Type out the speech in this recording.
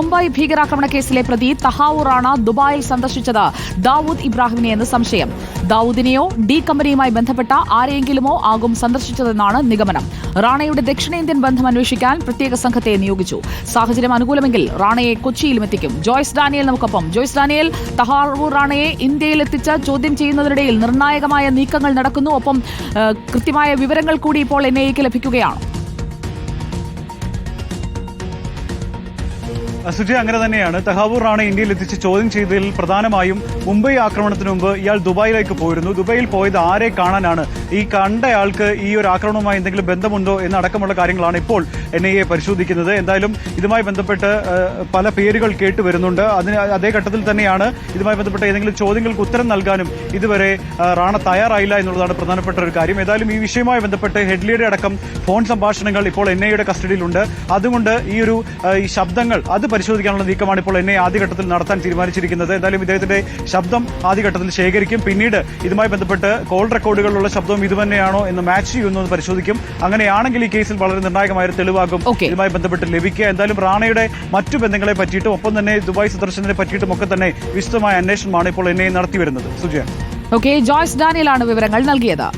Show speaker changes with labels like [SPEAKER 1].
[SPEAKER 1] മുംബൈ ഭീകരാക്രമണ കേസിലെ പ്രതി തഹാവൂറാണ് ദുബായിൽ സന്ദർശിച്ചത് ദാവൂദ് ഇബ്രാഹിമിനെ എന്ന് സംശയം. ദാവൂദിനെയോ ഡി കമ്പനിയുമായി ബന്ധപ്പെട്ട ആരെയെങ്കിലുമോ ആകും സന്ദർശിച്ചതെന്നാണ് നിഗമനം. റാണയുടെ ദക്ഷിണേന്ത്യൻ ബന്ധം അന്വേഷിക്കാൻ പ്രത്യേക സംഘത്തെ നിയോഗിച്ചു. സാഹചര്യം അനുകൂലമെങ്കിൽ റാണയെ കൊച്ചിയിലും എത്തിക്കും. ജോയ്സ് ഡാനിയൽ നമുക്കൊപ്പം. ജോയ്സ് ഡാനിയൽ തഹാവൂർ റാണയെ ഇന്ത്യയിൽ എത്തിച്ച് ചോദ്യം ചെയ്യുന്നതിനിടയിൽ നിർണായകമായ നീക്കങ്ങൾ നടക്കുന്നു. ഒപ്പം കൃത്യമായ വിവരങ്ങൾ കൂടി ഇപ്പോൾ എൻ ലഭിക്കുകയാണ്.
[SPEAKER 2] സുജി അങ്ങനെ തന്നെയാണ്. തഹാവൂർ റാണ ഇന്ത്യയിൽ എത്തിച്ച് ചോദ്യം ചെയ്തതിൽ പ്രധാനമായും മുംബൈ ആക്രമണത്തിന് മുമ്പ് ഇയാൾ ദുബായിലേക്ക് പോയിരുന്നു. ദുബായിൽ പോയത് ആരെ കാണാനാണ്? ഈ കണ്ടയാൾക്ക് ഈ ഒരു ആക്രമണവുമായി എന്തെങ്കിലും ബന്ധമുണ്ടോ എന്നടക്കമുള്ള കാര്യങ്ങളാണ് ഇപ്പോൾ എൻ ഐ എ പരിശോധിക്കുന്നത്. എന്തായാലും ഇതുമായി ബന്ധപ്പെട്ട് പല പേരുകൾ കേട്ട് വരുന്നുണ്ട്. അതിന് അതേ ഘട്ടത്തിൽ തന്നെയാണ് ഇതുമായി ബന്ധപ്പെട്ട ഏതെങ്കിലും ചോദ്യങ്ങൾക്ക് ഉത്തരം നൽകാനും ഇതുവരെ റാണ തയ്യാറായില്ല എന്നുള്ളതാണ് പ്രധാനപ്പെട്ട ഒരു കാര്യം. ഏതായാലും ഈ വിഷയവുമായി ബന്ധപ്പെട്ട് ഹെഡ്ലിയുടെ അടക്കം ഫോൺ സംഭാഷണങ്ങൾ ഇപ്പോൾ എൻ ഐയുടെ കസ്റ്റഡിയിലുണ്ട്. അതുകൊണ്ട് ഈ ഒരു ശബ്ദങ്ങൾ അത് പരിശോധിക്കാനുള്ള നീക്കമാണ് ഇപ്പോൾ എന്നെ ആദ്യഘട്ടത്തിൽ നടത്താൻ തീരുമാനിച്ചിരിക്കുന്നത്. എന്തായാലും ഇദ്ദേഹത്തിന്റെ ശബ്ദം ആദ്യഘട്ടത്തിൽ ശേഖരിക്കും. പിന്നീട് ഇതുമായി ബന്ധപ്പെട്ട് കോൾ റെക്കോർഡുകളിലുള്ള ശബ്ദവും ഇതുതന്നെയാണോ എന്ന് മാച്ച് ചെയ്യുന്നു എന്ന് പരിശോധിക്കും. അങ്ങനെയാണെങ്കിൽ ഈ കേസിൽ വളരെ നിർണായകമായ തെളിവാകും ഇതുമായി ബന്ധപ്പെട്ട് ലഭിക്കുക. എന്തായാലും റാണയുടെ മറ്റു ബന്ധങ്ങളെ പറ്റിയിട്ടും ഒപ്പം തന്നെ ദുബായ് സന്ദർശനത്തിനെ പറ്റിയിട്ടും ഒക്കെ തന്നെ വിശദമായ അന്വേഷണമാണ് ഇപ്പോൾ എന്നെ നടത്തി വരുന്നത് സുജയ.
[SPEAKER 1] ഓക്കെ ജോയ്സ് ഡാനിയലാണ് വിവരങ്ങൾ നൽകിയത്.